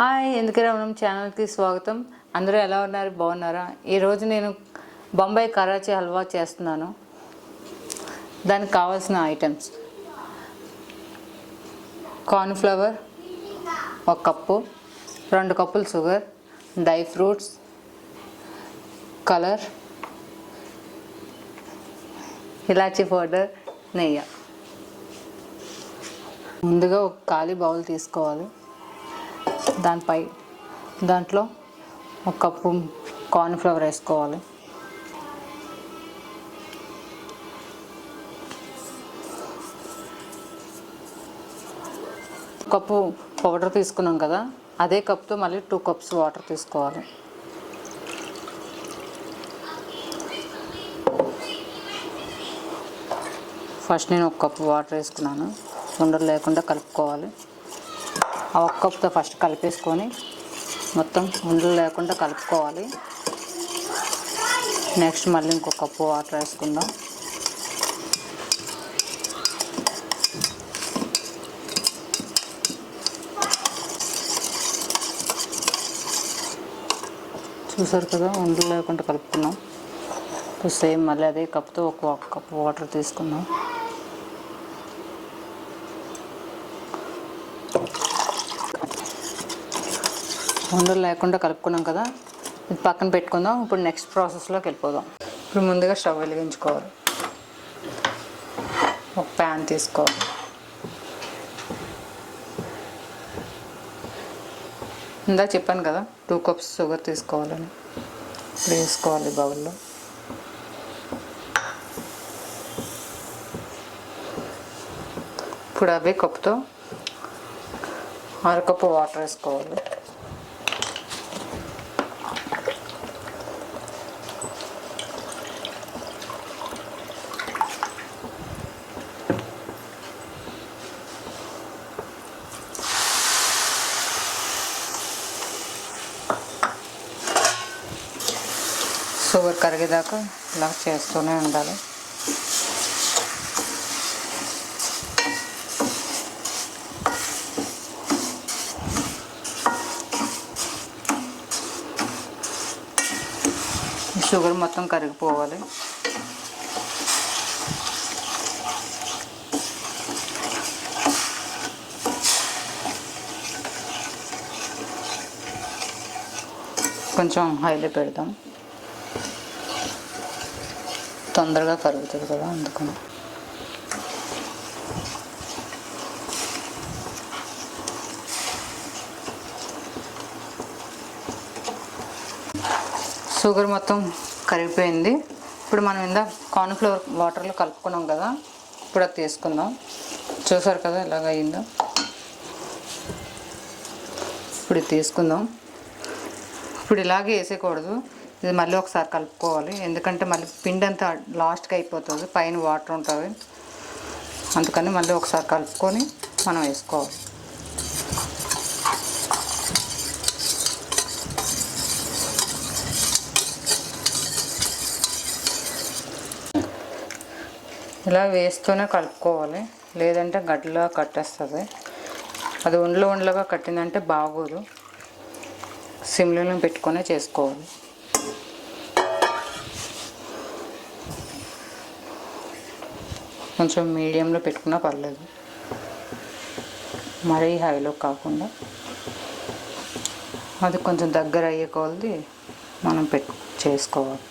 Hi ఎందుకు రమణం ఛానల్కి స్వాగతం. అందరూ ఎలా ఉన్నారు? బాగున్నారా? ఈరోజు నేను బొంబాయి కరాచీ హల్వా చేస్తున్నాను. దానికి కావాల్సిన ఐటమ్స్. కార్న్ఫ్లవర్ ఒక కప్పు రెండు కప్పులు షుగర్ డ్రై ఫ్రూట్స్ కలర్ ఇలాచీ పౌడర్ నెయ్యి. ముందుగా ఒక ఖాళీ బౌల్ తీసుకోవాలి. దానిపై దాంట్లో ఒక కప్పు కార్న్ఫ్లవర్ వేసుకోవాలి. కప్పు పౌడర్ తీసుకున్నాం కదా అదే కప్తో మళ్ళీ టూ కప్స్ వాటర్ తీసుకోవాలి. ఫస్ట్ నేను ఒక కప్పు వాటర్ వేసుకున్నాను. ఉండలు లేకుండా కలుపుకోవాలి. ఆ ఒక్క కప్తో ఫస్ట్ కలిపేసుకొని మొత్తం ఉండలు లేకుండా కలుపుకోవాలి. నెక్స్ట్ మళ్ళీ ఇంకొక కప్పు వాటర్ వేసుకుందాం. చూసారు కదా ఉండలు లేకుండా కలుపుకున్నాం. సేమ్ మళ్ళీ అదే కప్తో ఒక ఒక కప్ వాటర్ తీసుకుందాం. ఉండలు లేకుండా కలుపుకున్నాం కదా ఇది పక్కన పెట్టుకుందాం. ఇప్పుడు నెక్స్ట్ ప్రాసెస్లోకి వెళ్ళిపోదాం. ఇప్పుడు ముందుగా స్టవ్ వెలిగించుకోవాలి. ఒక ప్యాన్ తీసుకోవాలి. ఇందా చెప్పాను కదా టూ కప్స్ షుగర్ తీసుకోవాలని. ఇప్పుడు వేసుకోవాలి బౌల్లో. ఇప్పుడు అవే కప్పుతో అరకప్పు వాటర్ వేసుకోవాలి. షుగర్ కరిగేదాకా ఇలా చేస్తూనే ఉండాలి ఈ షుగర్ మొత్తం కరిగిపోవాలి కొంచెం హైలో పెడదాం తొందరగా కరుగుతుంది కదా అందుకని. షుగర్ మొత్తం కరిగిపోయింది. ఇప్పుడు మనం ఇందా కార్న్ఫ్లవర్ వాటర్లో కలుపుకున్నాం కదా ఇప్పుడు అది తీసుకుందాం. చూసారు కదా ఎలాగ అయిందో. ఇప్పుడు తీసుకుందాం. ఇప్పుడు ఇలాగే వేసేయకూడదు. ఇది మళ్ళీ ఒకసారి కలుపుకోవాలి. ఎందుకంటే మళ్ళీ పిండి అంతా లాస్ట్కి అయిపోతుంది. పైన వాటర్ ఉంటుంది. అందుకని మళ్ళీ ఒకసారి కలుపుకొని మనం వేసుకోవాలి. ఇలా వేస్తూనే కలుపుకోవాలి. లేదంటే గడ్డలా కట్టేస్తుంది. అది ఉండలు ఉండలుగా కట్టిందంటే బాగోదు. సిమ్లో పెట్టుకొనే చేసుకోవాలి. కొంచెం మీడియంలో పెట్టుకున్నా పర్లేదు. మరీ హైలో కాకుండా. అది కొంచెం దగ్గర అయ్యే కొలది మనం పెట్టు చేసుకోవాలి.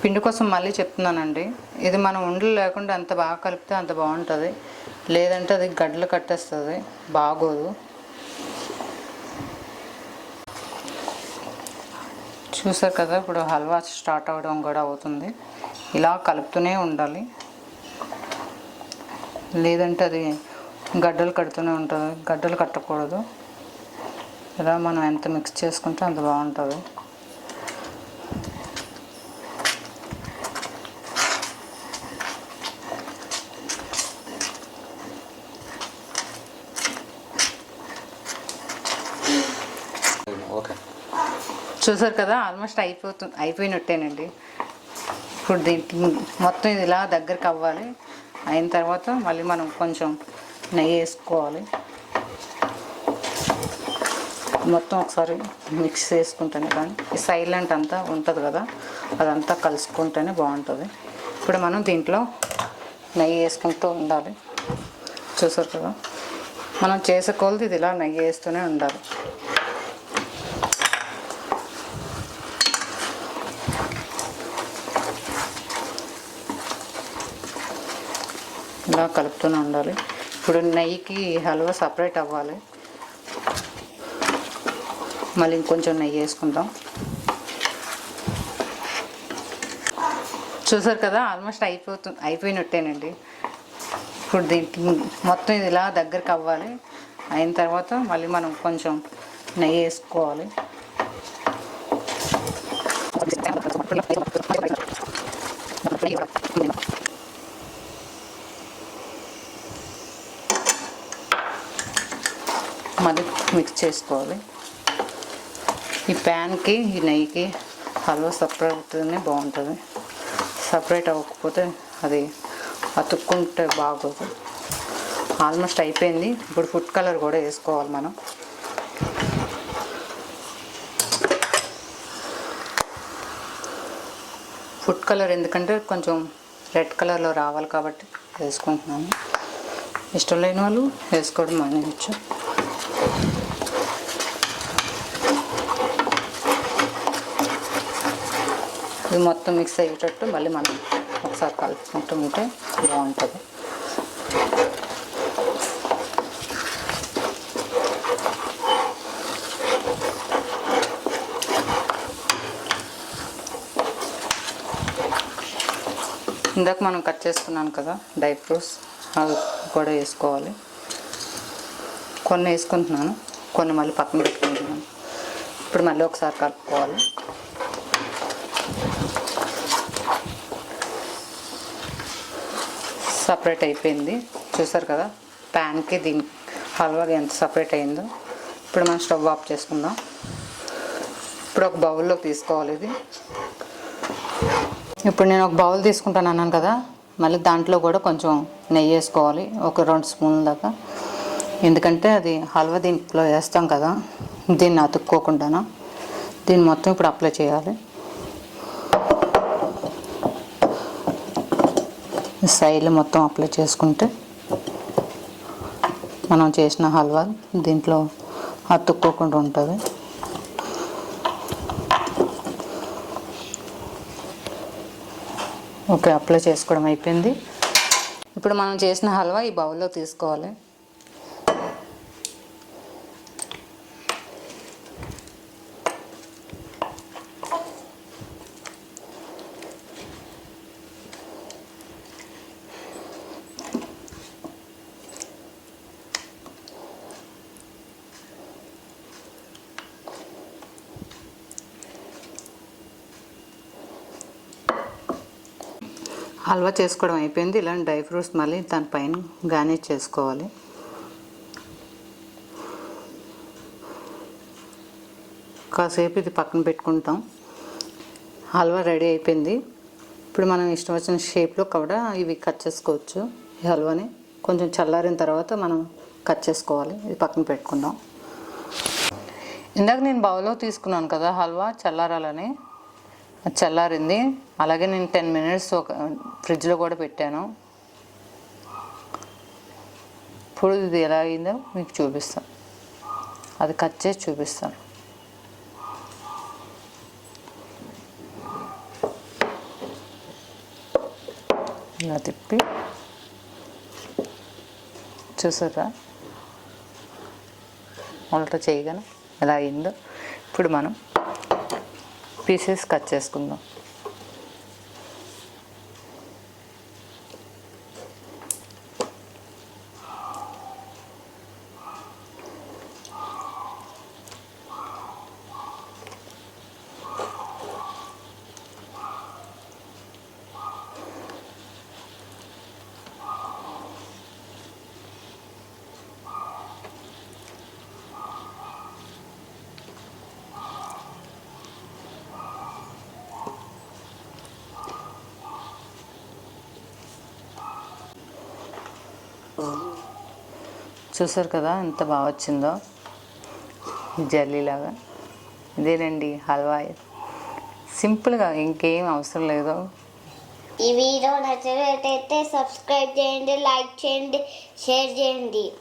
పిండి కోసం మళ్ళీ చెప్తున్నానండి. ఇది మనం ఉండలు లేకుండా ఎంత బాగా కలిపితే అంత బాగుంటుంది. లేదంటే అది గడ్డలు కట్టేస్తుంది. బాగోదు. చూసారు కదా ఇప్పుడు హల్వా స్టార్ట్ అవ్వడం కూడా అవుతుంది. ఇలా కలుపుతూనే ఉండాలి. లేదంటే అది గడ్డలు కడుతూనే ఉంటుంది. గడ్డలు కట్టకూడదు. ఇలా మనం ఎంత మిక్స్ చేసుకుంటే అంత బాగుంటుంది. ఓకే. చూసారు కదా ఆల్మోస్ట్ అయిపోతుంది అయిపోయినట్టేనండి. ఇప్పుడు దీనికి మొత్తం ఇది ఇలా దగ్గరికి అవ్వాలి. అయిన తర్వాత మళ్ళీ మనం కొంచెం నెయ్యి వేసుకోవాలి. మొత్తం ఒకసారి మిక్స్ చేసుకుంటాను కానీ ఈ సైలెంట్ అంతా ఉంటుంది కదా అదంతా కలుసుకుంటేనే బాగుంటుంది. ఇప్పుడు మనం దీంట్లో నెయ్యి వేసుకుంటూ ఉండాలి. చూసారు కదా మనం చేసే కొలది ఇది ఇలా నెయ్యి వేస్తూనే ఉండాలి. ఇలా కలుపుతూనే ఉండాలి. ఇప్పుడు నెయ్యికి హల్వా సపరేట్ అవ్వాలి. మళ్ళీ ఇంకొంచెం నెయ్యి వేసుకుందాం. చూసారు కదా ఆల్మోస్ట్ అయిపోతుంది అయిపోయినట్టేనండి. ఇప్పుడు దీనికి మొత్తం ఇది ఇలా దగ్గరికి అవ్వాలి. అయిన తర్వాత మళ్ళీ మనం కొంచెం నెయ్యి వేసుకోవాలి మళ్ళీ మిక్స్ చేసుకోవాలి. ఈ ప్యాన్కి ఈ నెయ్యికి హల్వా సపరేట్ అవుతుందని బాగుంటుంది. సపరేట్ అవ్వకపోతే అది అతుక్కుంటే బాగోదు. ఆల్మోస్ట్ అయిపోయింది. ఇప్పుడు ఫుడ్ కలర్ కూడా వేసుకోవాలి మనం. ఫుడ్ కలర్ ఎందుకంటే కొంచెం రెడ్ కలర్లో రావాలి కాబట్టి వేసుకుంటున్నాను. ఇష్టం లేని వాళ్ళు వేసుకోవడం మానేయచ్చు. ఇది మొత్తం మిక్స్ అయ్యేటట్టు మళ్ళీ మనం ఒకసారి కలుపుకుంటూ ఉంటే బాగుంటుంది. ఇందాక మనం కట్ చేసుకున్నాను కదా డ్రై ఫ్రూట్స్ అవి కూడా వేసుకోవాలి. కొన్ని వేసుకుంటున్నాను కొన్ని మళ్ళీ పక్కన పెట్టుకుంటున్నాను. ఇప్పుడు మళ్ళీ ఒకసారి కలుపుకోవాలి. సపరేట్ అయిపోయింది. చూసారు కదా? ప్యాన్కి దీని హల్వాకి ఎంత సపరేట్ అయిందో. ఇప్పుడు మనం స్టవ్ ఆఫ్ చేసుకుందాం. ఇప్పుడు ఒక బౌల్లో తీసుకోవాలి ఇది. ఇప్పుడు నేను ఒక బౌల్ తీసుకుంటాను అన్నాను కదా? మళ్ళీ దాంట్లో కూడా కొంచెం నెయ్యి వేసుకోవాలి. ఒక రెండు స్పూన్ల దాకా. ఎందుకంటే అది హల్వా దీంట్లో వేస్తాం కదా? దీన్ని అతుక్కోకుండానా? దీన్ని మొత్తం ఇప్పుడు అప్లై చేయాలి. సైడ్లు మొత్తం అప్లై చేసుకుంటే మనం చేసిన హల్వా దీంట్లో అతుక్కోకుండా ఉంటుంది. ఓకే అప్లై చేసుకోవడం అయిపోయింది. ఇప్పుడు మనం చేసిన హల్వా ఈ బౌల్లో తీసుకోవాలి. హల్వా చేసుకోవడం అయిపోయింది. ఇలాంటి డ్రై ఫ్రూట్స్ మళ్ళీ దానిపైన గార్నిష్ చేసుకోవాలి. కాసేపు ఇది పక్కన పెట్టుకుంటాం. హల్వా రెడీ అయిపోయింది. ఇప్పుడు మనం ఇష్టం వచ్చిన షేప్లో కూడా ఇవి కట్ చేసుకోవచ్చు. ఈ హల్వాని కొంచెం చల్లారిన తర్వాత మనం కట్ చేసుకోవాలి. ఇది పక్కన పెట్టుకుందాం. ఇందాక నేను బౌల్లో తీసుకున్నాను కదా హల్వా చల్లారాలని. చల్లారింది. అలాగే నేను టెన్ మినిట్స్ ఒక ఫ్రిడ్జ్లో కూడా పెట్టాను. ఇప్పుడు ఇది ఎలా అయిందో మీకు చూపిస్తాను. అది కట్ చేసి చూపిస్తాను. ఇలా తిప్పి. చూసారా? ఉల్ట చేయగానే ఎలా అయిందో. ఇప్పుడు మనం పీసెస్ కట్ చేసుకుందాం. చూసారు కదా ఎంత బాగా వచ్చిందో? జల్లీలాగా ఇదేనండి హల్వా. సింపుల్గా ఇంకేం అవసరం లేదు. ఈ వీడియో నచ్చినట్లయితే సబ్స్క్రైబ్ చేయండి లైక్ చేయండి షేర్ చేయండి.